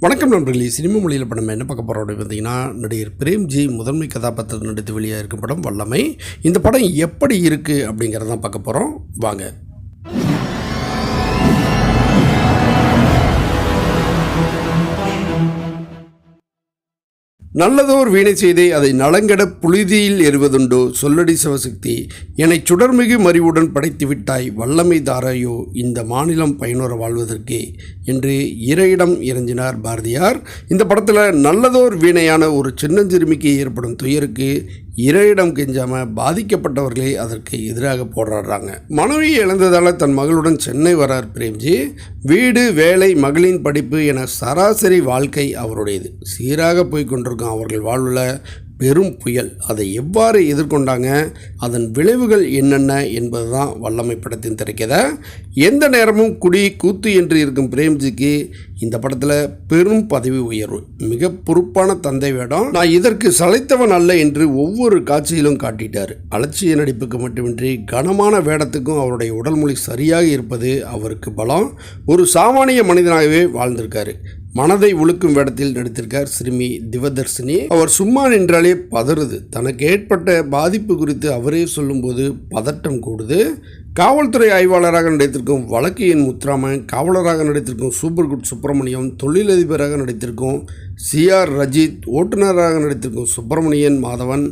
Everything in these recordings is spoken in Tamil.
வணக்கம் நண்பர்களே. சினிமா மொழியில் படம் என்ன பார்க்க போகிறோம் அப்படின்னு பார்த்தீங்கன்னா நடிகர் பிரேம்ஜி முதன்மை கதாபாத்திரம் நடித்து வெளியாக இருக்கும் படம் வல்லமை. இந்த படம் எப்படி இருக்குது அப்படிங்கிறதான் பார்க்க போகிறோம் வாங்க. நல்லதோர் வீணை செய்தே அதை நலங்கட புழுதியில் எறுவதுண்டோ சொல்லடி சிவசக்தி. என்னை சுடர்மிகு மறிவுடன் படைத்து விட்டாய் வல்லமை தாராயோ இந்த மாநிலம் பயனுற வாழ்வதற்கே என்று இறையிடம் இறஞ்சினார் பாரதியார். இந்த படத்தில் நல்லதோர் வீணையான ஒரு சின்னஞ்சிறுமிக்கு ஏற்படும் துயருக்கு இறையிடம் கெஞ்சாமல் பாதிக்கப்பட்டவர்களே அதற்கு எதிராக போராடுறாங்க. மனைவி இழந்ததால் தன் மகளுடன் சென்னை வரார் பிரேம்ஜி. வீடு வேலை மகளின் படிப்பு என சராசரி வாழ்க்கை அவருடையது. சீராக போய் கொண்டிருக்கும் அவர்கள் வாழ்வில் பெரும் புயல். அதை எவ்வாறு எதிர்கொண்டாங்க? அதன் விளைவுகள் என்னென்ன என்பது தான் வல்லமை படத்தின் திரைக்கதை. எந்த நேரமும் குடி கூத்து என்று இருக்கும் பிரேம்ஜிக்கு இந்த படத்தில் பெரும் பதவி உயர்வு. மிக பொறுப்பான தந்தை வேடம். நான் இதற்கு சளைத்தவன் அல்ல என்று ஒவ்வொரு காட்சியிலும் காட்டிட்டார். அலட்சிய நடிப்புக்கு மட்டுமின்றி கனமான வேடத்துக்கும் அவருடைய உடல் மொழி சரியாக இருப்பது அவருக்கு பலம். ஒரு சாமானிய மனிதனாகவே வாழ்ந்திருக்காரு. மனதை உழுக்கும் வேடத்தில் நடித்திருக்கார் சிறுமி திவதர்சினி அவர் சும்மா நின்றாலே பதறுது. தனக்கு ஏற்பட்ட பாதிப்பு குறித்து அவரே சொல்லும்போது பதட்டம் கூடுது. காவல்துறை ஆய்வாளராக நடித்திருக்கும் வழக்கு என் முத்துராமன் காவலராக நடித்திருக்கும் சூப்பர் குட் சுப்பிரமணியம் தொழிலதிபராக நடித்திருக்கும் சிஆர் ரஜித் ஓட்டுநராக நடித்திருக்கும் சுப்பிரமணியன் மாதவன்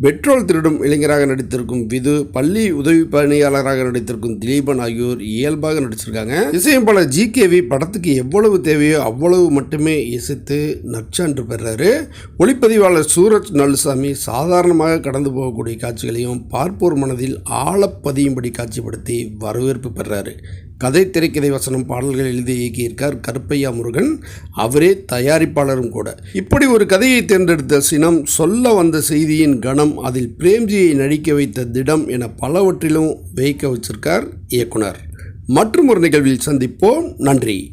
பெட்ரோல் திருடும் இளைஞராக நடித்திருக்கும் விது பள்ளி உதவி பணியாளராக நடித்திருக்கும் திலீபன் ஆகியோர் இயல்பாக நடிச்சிருக்காங்க. இசையமைப்பாளர் ஜி கேவி படத்துக்கு எவ்வளவு தேவையோ அவ்வளவு மட்டுமே இசைத்து நற்சான்று பெறாரு. ஒளிப்பதிவாளர் சூரஜ் நல்சாமி சாதாரணமாக கடந்து போகக்கூடிய காட்சிகளையும் பார்ப்போர் மனதில் ஆழப்பதியும்படி பயன்படுத்தி வரவேற்பு பெறாரு. கதை திரைக்கதை வசனம் பாடல்கள் எழுதி இயக்கியிருக்கார் கருப்பையா முருகன். அவரே தயாரிப்பாளரும் கூட. இப்படி ஒரு கதையை தேர்ந்தெடுத்த சினம் சொல்ல வந்த செய்தியின் கணம் அதில் பிரேம்ஜியை நடிக்க வைத்த திடம் என பலவற்றிலும் வைக்க வச்சிருக்கார் இயக்குனர். மற்றும் ஒரு நிகழ்வில் சந்திப்போம். நன்றி.